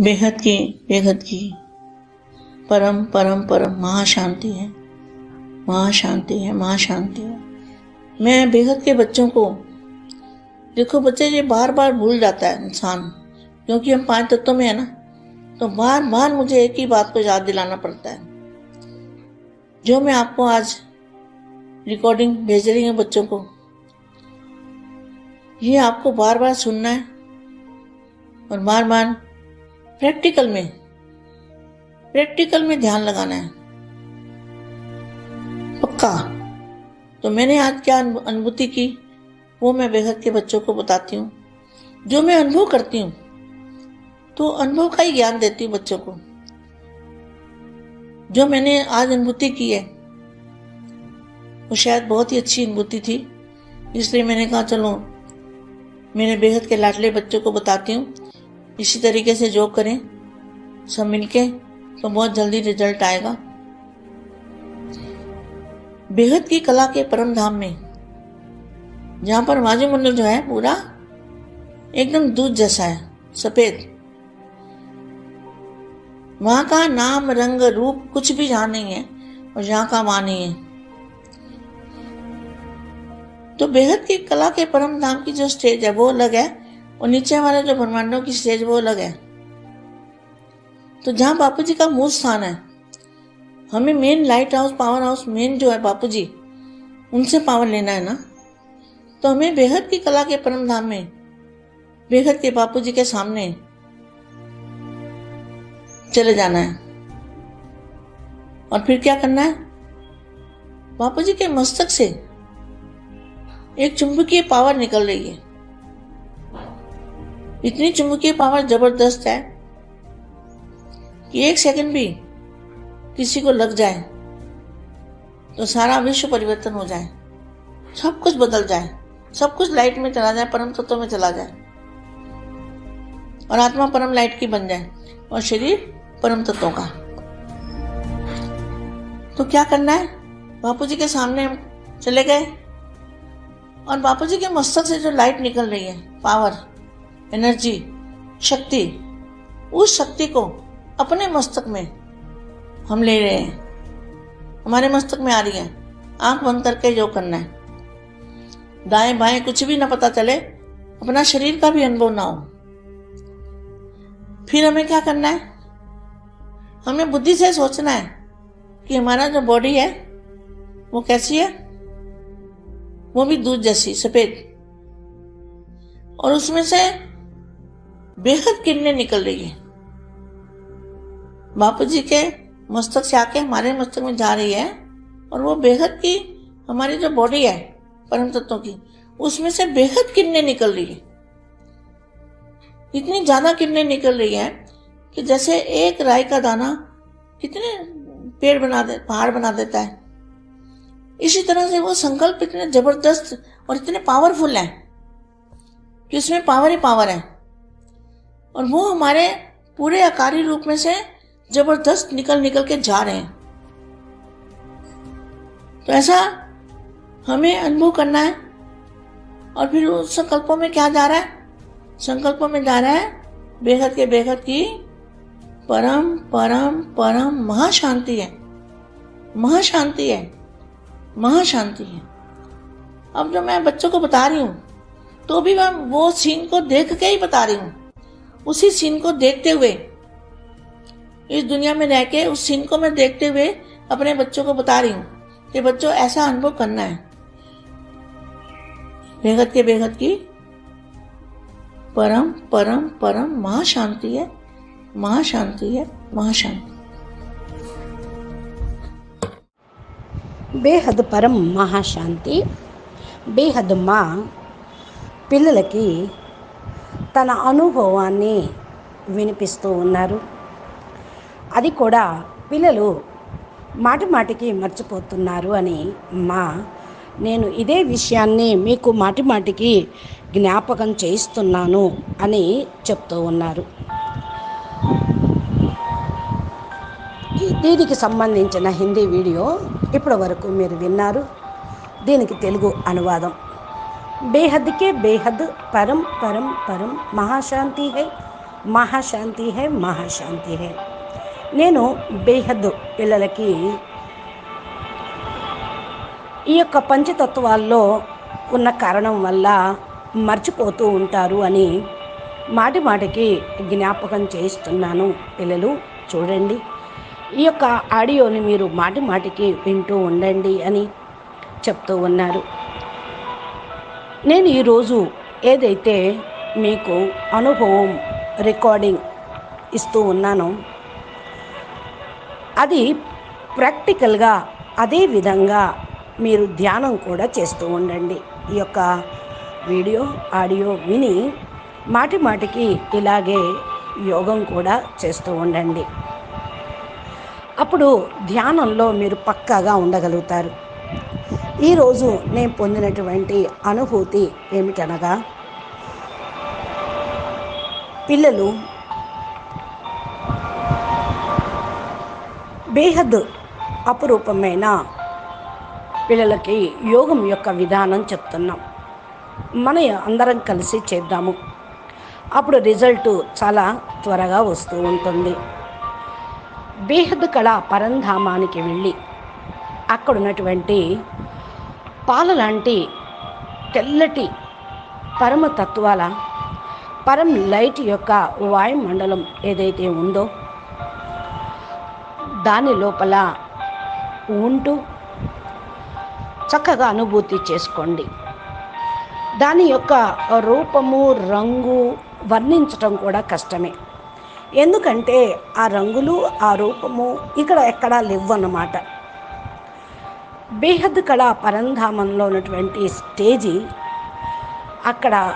बेहद की बेहद की। परम परम परम महाशांति है। महाशांति है महाशांति है। मैं बेहद के बच्चों को, देखो बच्चे ये बार बार भूल जाता है इंसान। क्योंकि हम पाँच तत्वों में है ना तो बार बार मुझे एक ही बात को याद दिलाना पड़ता है। जो मैं आपको आज रिकॉर्डिंग भेज रही हूँ बच्चों को, ये आपको बार बार सुनना है। और बार बार प्रैक्टिकल में प्रैक्टिकल में ध्यान लगाना है। पक्का? तो मैंने आज क्या अनुभूति की? वो मैं बेहद के बच्चों को बताती हूँ। जो मैं अनुभव करती हूँ तो अनुभव का ही ज्ञान देती हूँ बच्चों को। जो मैंने आज अनुभूति की है, वो शायद बहुत ही अच्छी अनुभूति थी। इसलिए मैंने कहा, चलो मेरे बेहद के लाडले बच्चों को बताती हूँ। इसी तरीके से जो करें सब मिलके तो बहुत जल्दी रिज़ल्ट आएगा। बेहद की कला के परम धाम में, जहाँ पर वायुमंडल जो है, पूरा एकदम दूध जैसा है, सफ़ेद। वहाँ का नाम, रंग, रूप कुछ भी जहाँ नहीं है, और यहाँ का वहाँ नहीं है। तो बेहद की कला के परम धाम की जो स्टेज है, वो अलग है। और नीचे वाले जो ब्रह्मांडों की स्टेज वो अलग है। तो जहाँ बापू जी का मूल स्थान है, हमें main light house power house main जो है बापू जी उनसे पावर लेना है ना? तो हमें बेहद की कला के परम धाम में, बेहद के बापू जी के सामने चले जाना है। और फिर क्या करना है? बापू जी के मस्तक से एक चुंबकीय पावर निकल रही है। इतनी चुंबकीय पावर ज़बरदस्त है कि एक सेकंड भी किसी को लग जाए तो सारा विश्व परिवर्तन हो जाए। सब कुछ बदल जाए, सब कुछ लाइट में चला जाए, परम तत्व में चला जाए। और आत्मा परम लाइट की बन जाए, और शरीर परम तत्वों का। तो क्या करना है? बापू जी के सामने चले गए, और बापू जी के मस्तक से जो लाइट निकल रही है पावर एनर्जी, शक्ति, उस शक्ति को अपने मस्तक में हम ले रहे हैं। हमारे मस्तक में आ रही है। आँख बंद करके जो करना है। दाएँ बाएँ कुछ भी ना पता चले, अपना शरीर का भी अनुभव ना हो। फिर हमें क्या करना है? हमें बुद्धि से सोचना है कि हमारा जो बॉडी है, वो कैसी है? वो भी दूध जैसी, सफ़ेद। और उसमें से बेहद किरणें निकल रही है। बापू जी के मस्तक से आके हमारे मस्तक में जा रही है और वो बेहद की हमारी जो बॉडी है, परम तत्वों की, उसमें से बेहद किरणें निकल रही है। इतनी ज़्यादा किरणें निकल रही है कि जैसे एक राय का दाना कितने पेड़ बना दे, पहाड़ बना देता है। इसी तरह से वो संकल्प इतने ज़बरदस्त और इतने पावरफुल हैं कि उसमें पावर ही पावर है। और वो हमारे पूरे आकारी रूप में से ज़बरदस्त निकल निकल के जा रहे हैं। तो ऐसा हमें अनुभव करना है। और फिर उस संकल्पों में क्या जा रहा है? संकल्पों में जा रहा है बेहद के बेहद की परम परम परम महाशांति है। महाशांति है। महाशांति है। अब जो मैं बच्चों को बता रही हूँ तो भी मैं वो सीन को देख के ही बता रही हूँ। उसी सीन को देखते हुए इस दुनिया में रह के उस सीन को मैं देखते हुए अपने बच्चों को बता रही हूँ कि बच्चों ऐसा अनुभव करना है बेहद के बेहद की परम परम परम महाशांति है महाशांति है महाशांति బేహద్ పరం మహాశాంతి బేహద్ మా పిల్లలకి తన అనుభవాన్ని వినిపిస్తూ ఉన్నారు. అది కూడా పిల్లలు మాటి మాటికి మర్చిపోతున్నారు అని మా నేను ఇదే విషయాన్ని మీకు మాటి మాటికి జ్ఞాపకం చేయిస్తున్నాను అని చెప్తూ ఉన్నారు. దీనికి సంబంధించిన హిందీ వీడియో ఇప్పటి వరకు మీరు విన్నారు. దీనికి తెలుగు అనువాదం. బేహద్కే బేహద్ పరం పరం పరం మహాశాంతి హై మహాశాంతి హే మహాశాంతి హే. నేను బేహద్ పిల్లలకి ఈ యొక్క పంచతత్వాల్లో ఉన్న కారణం వల్ల మర్చిపోతూ ఉంటారు అని మాటి మాటికి జ్ఞాపకం చేయిస్తున్నాను పిల్లలు చూడండి. ఈ యొక్క ఆడియోని మీరు మాటి మాటికి వింటూ ఉండండి అని చెప్తూ ఉన్నారు. నేను ఈరోజు ఏదైతే మీకు అనుభవం రికార్డింగ్ ఇస్తూ ఉన్నానో అది ప్రాక్టికల్గా అదే విధంగా మీరు ధ్యానం కూడా చేస్తూ ఉండండి. ఈ యొక్క వీడియో ఆడియో విని మాటి మాటికి ఇలాగే యోగం కూడా చేస్తూ ఉండండి. అప్పుడు ధ్యానంలో మీరు పక్కాగా ఉండగలుగుతారు. ఈరోజు నేను పొందినటువంటి అనుభూతి ఏమిటనగా పిల్లలు బేహద్ అపురూపమైన పిల్లలకి యోగం యొక్క విధానం చెప్తున్నాం. మన అందరం కలిసి చేద్దాము. అప్పుడు రిజల్ట్ చాలా త్వరగా వస్తూ ఉంటుంది. బేహద్ కళ పరంధామానికి వెళ్ళి అక్కడ ఉన్నటువంటి పాల లాంటి తెల్లటి పరమ తత్వాల పరం లైట్ యొక్క వాయుమండలం ఏదైతే ఉందో దాని లోపల ఉంటూ చక్కగా అనుభూతి చేసుకోండి. దాని యొక్క రూపము రంగు వర్ణించటం కూడా కష్టమే. ఎందుకంటే ఆ రంగులు ఆ రూపము ఇక్కడ ఎక్కడా లేవు అన్నమాట బేహద్ కళా పరంధామంలో ఉన్నటువంటి స్టేజీ అక్కడ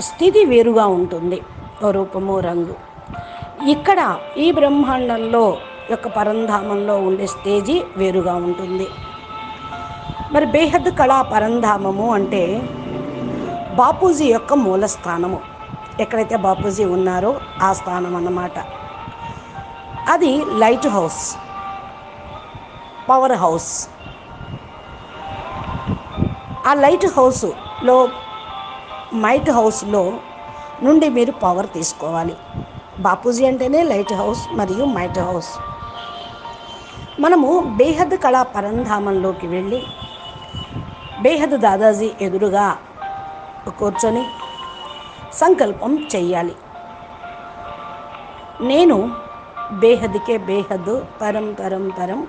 స్థితి వేరుగా ఉంటుంది రూపము రంగు. ఇక్కడ ఈ బ్రహ్మాండంలో యొక్క పరంధామంలో ఉండే స్టేజీ వేరుగా ఉంటుంది. మరి బేహద్ కళా పరంధామము అంటే బాపూజీ యొక్క మూల స్థానము. ఎక్కడైతే బాపూజీ ఉన్నారో ఆ స్థానం అన్నమాట. అది లైట్ హౌస్ పవర్ హౌస్. ఆ లైట్ హౌస్లో మైట్ హౌస్లో నుండి మీరు పవర్ తీసుకోవాలి. బాపూజీ అంటేనే లైట్ హౌస్ మరియు మైట్ హౌస్ మనము బేహద్ కళా పరంధామంలోకి వెళ్ళి బేహద్ దాదాజీ ఎదురుగా కూర్చొని సంకల్పం చెయ్యాలి. నేను బేహద్కే బేహద్ పరం పరం పరం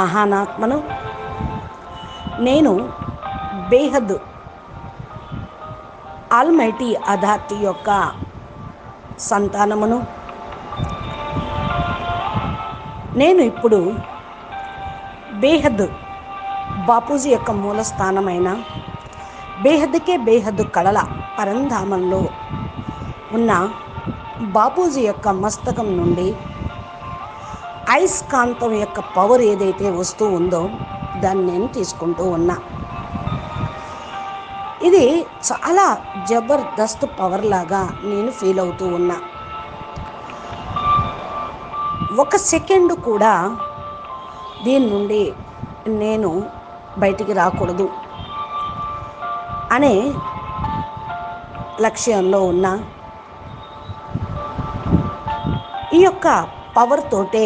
మహానాత్మను. నేను బేహద్ ఆల్మైటీ అధాతి యొక్క సంతానమును. నేను ఇప్పుడు బేహద్ బాపూజీ యొక్క మూల స్థానమైన బేహద్కే బేహద్ కళల పరంధామంలో ఉన్న బాపూజీ యొక్క మస్తకం నుండి అయస్కాంతం యొక్క పవర్ ఏదైతే వస్తూ ఉందో దాన్ని నేను తీసుకుంటూ ఉన్నా. ఇది చాలా జబర్దస్త్ పవర్ లాగా నేను ఫీల్ అవుతూ ఉన్నా. ఒక సెకండ్ కూడా దీని నుండి నేను బయటికి రాకూడదు అనే లక్ష్యంలో ఉన్న. ఈ యొక్క పవర్ తోటే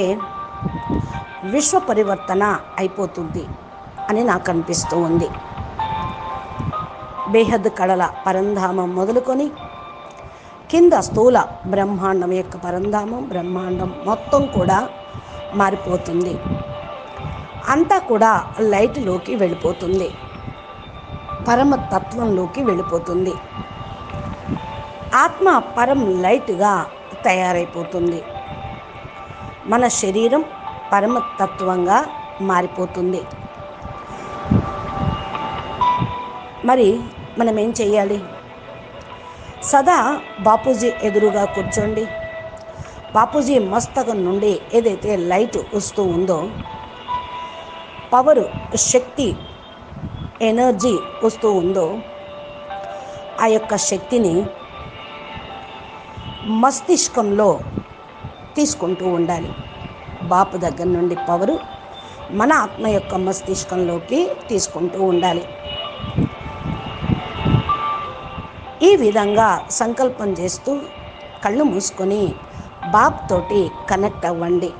విశ్వ పరివర్తన అయిపోతుంది అని నాకు అనిపిస్తూ ఉంది. బేహద్ కళల పరంధామం మొదలుకొని కింద స్థూల బ్రహ్మాండం యొక్క పరంధామం బ్రహ్మాండం మొత్తం కూడా మారిపోతుంది. అంతా కూడా లైట్లోకి వెళ్ళిపోతుంది. పరమతత్వంలోకి వెళ్ళిపోతుంది. ఆత్మ పరం లైట్గా తయారైపోతుంది. మన శరీరం పరమతత్వంగా మారిపోతుంది. మరి మనం ఏం చేయాలి సదా బాపూజీ ఎదురుగా కూర్చోండి. బాపూజీ మస్తకం నుండి ఏదైతే లైట్ వస్తూ ఉందో పవరు శక్తి ఎనర్జీ వస్తూ ఉందో ఆ యొక్క శక్తిని మస్తిష్కంలో తీసుకుంటూ ఉండాలి. బాపు దగ్గర నుండి పవరు మన ఆత్మ యొక్క మస్తిష్కంలోకి తీసుకుంటూ ఉండాలి. ఈ విధంగా సంకల్పం చేస్తూ కళ్ళు మూసుకొని బాబ్ తోటి కనెక్ట్ అవ్వండి.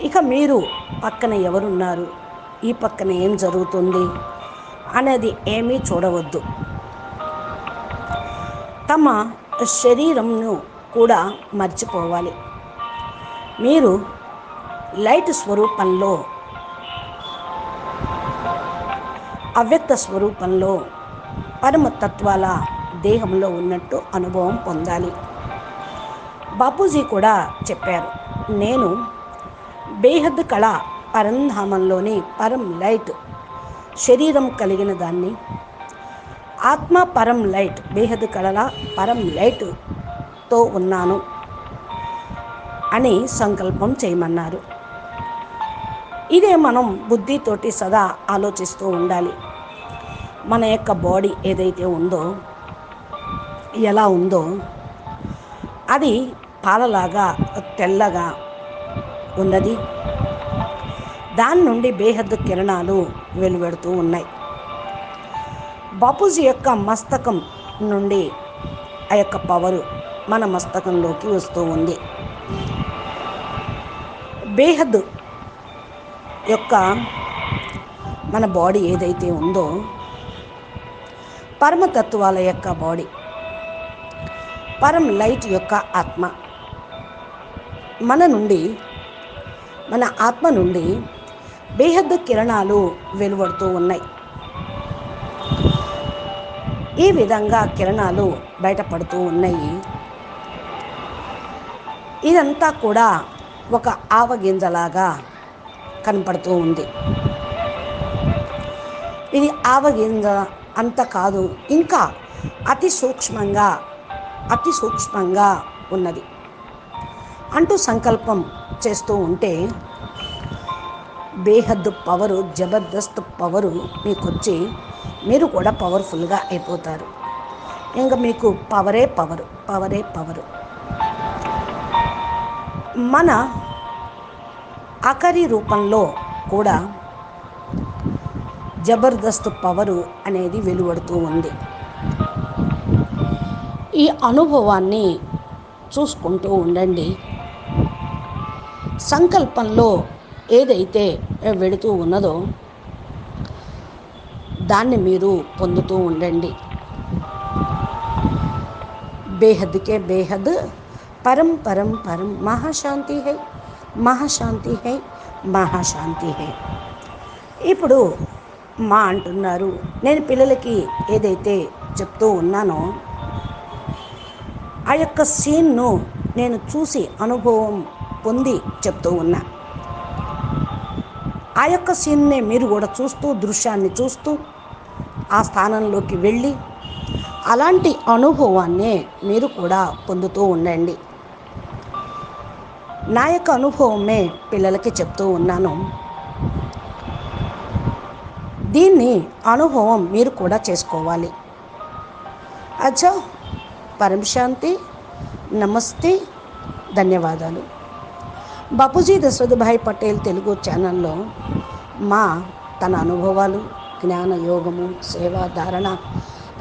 ఇక మీరు పక్కన ఎవరున్నారు? ఈ పక్కన ఏం జరుగుతుంది? అనేది ఏమీ చూడవద్దు. తమ శరీరంను కూడా మర్చిపోవాలి. మీరు లైట్ స్వరూపంలో అవ్యక్త స్వరూపంలో పరమతత్వాల దేహంలో ఉన్నట్టు అనుభవం పొందాలి. బాపూజీ కూడా చెప్పారు నేను బేహద్ కళ పరంధామంలోని పరం లైట్ శరీరం కలిగిన దాన్ని ఆత్మ పరం లైట్ బేహద్ కళల పరం లైట్తో ఉన్నాను అని సంకల్పం చేయమన్నారు. ఇదే మనం బుద్ధితోటి సదా ఆలోచిస్తూ ఉండాలి. మన యొక్క బాడీ ఏదైతే ఉందో ఎలా ఉందో అది పాలలాగా తెల్లగా ఉన్నది. దాని నుండి బేహద్దు కిరణాలు వెలువడుతూ ఉన్నాయి. బాపూజీ యొక్క మస్తకం నుండి ఆ యొక్క పవరు మన మస్తకంలోకి వస్తూ ఉంది. బేహద్ యొక్క మన బాడీ ఏదైతే ఉందో పరమతత్వాల యొక్క బాడీ పరం లైట్ యొక్క ఆత్మ. మన నుండి మన ఆత్మ నుండి బేహద్దు కిరణాలు వెలువడుతూ ఉన్నాయి. ఈ విధంగా కిరణాలు బయటపడుతూ ఉన్నాయి. ఇదంతా కూడా ఒక ఆవగింజలాగా కనపడుతూ ఉంది. ఇది ఆవగింజ అంత కాదు. ఇంకా అతి సూక్ష్మంగా అతి సూక్ష్మంగా ఉన్నది. అంటూ సంకల్పం చేస్తూ ఉంటే బేహద్దు పవరు జబర్దస్త్ పవరు మీకు వచ్చి మీరు కూడా పవర్ఫుల్గా అయిపోతారు. ఇంకా మీకు పవరే పవరు పవరే పవరు. మన అకరి రూపంలో కూడా జబర్దస్త్ పవరు అనేది వెలువడుతూ ఉంది. ఈ అనుభవాన్ని చూసుకుంటూ ఉండండి. సంకల్పంలో ఏదైతే వెళుతూ ఉన్నదో దాన్ని మీరు పొందుతూ ఉండండి. బేహద్కే బేహద్ పరం పరం పరం మహాశాంతి హై మహాశాంతి హై మహాశాంతి హై. ఇప్పుడు మా అంటున్నారు. నేను పిల్లలకి ఏదైతే చెప్తూ ఉన్నానో ఆ యొక్క సీన్ను నేను చూసి అనుభవం పొంది చెప్తూ ఉన్నా. ఆ యొక్క సీన్నే మీరు కూడా చూస్తూ దృశ్యాన్ని చూస్తూ ఆ స్థానంలోకి వెళ్ళి అలాంటి అనుభవాన్నే మీరు కూడా పొందుతూ ఉండండి. నా యొక్క అనుభవమే పిల్లలకి చెప్తూ ఉన్నాను. దీన్ని అనుభవం మీరు కూడా చేసుకోవాలి. అచ్చా పరమశాంతి నమస్తే ధన్యవాదాలు. బాపూజీ దశరథభాయ్ పటేల్ తెలుగు ఛానల్లో మా తన అనుభవాలు జ్ఞాన యోగము సేవా ధారణ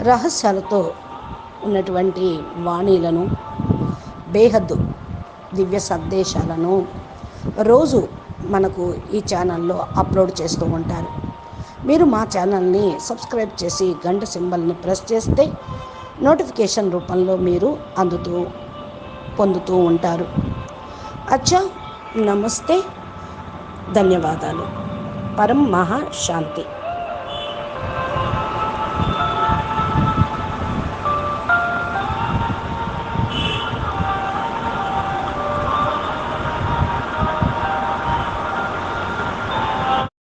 రహస్యాలతో ఉన్నటువంటి వాణీలను బేహద్దు దివ్య సందేశాలను రోజు మనకు ఈ ఛానల్లో అప్లోడ్ చేస్తూ ఉంటారు. మీరు మా ఛానల్ని సబ్స్క్రైబ్ చేసి గంట సింబల్ని ప్రెస్ చేస్తే నోటిఫికేషన్ రూపంలో మీరు అందుతూ పొందుతూ ఉంటారు. అచ్చా నమస్తే ధన్యవాదాలు. పరం మహా శాంతి.